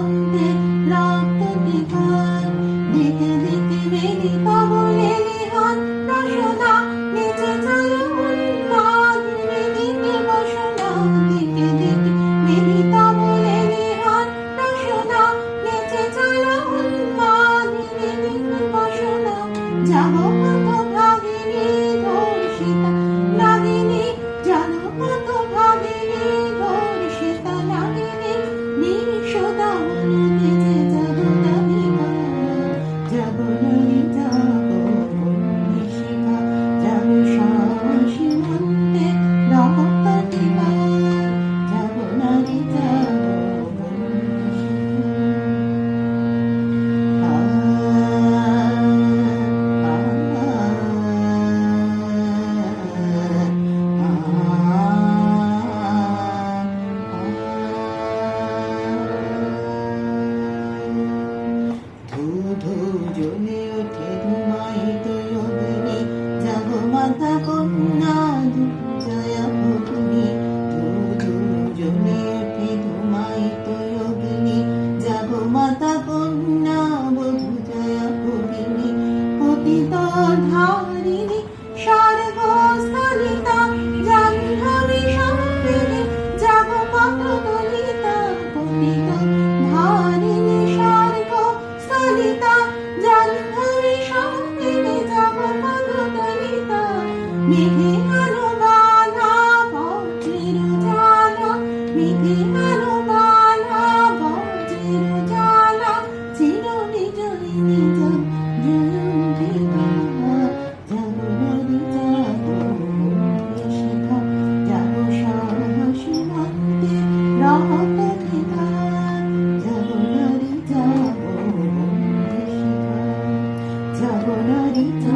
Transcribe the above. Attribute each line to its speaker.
Speaker 1: 음 You know. বিতা ধারিণী সর্বস্থলিতা, Jahnavi সম্পিনী জগপথ দলিতা পতিতা ধারিণী, সর্বস্থলিতা, জাহ্নবী সম্পিনী জগপথ দলিতা মেঘে আলো গানা পত্রের জানা মেঘে আলো 哪里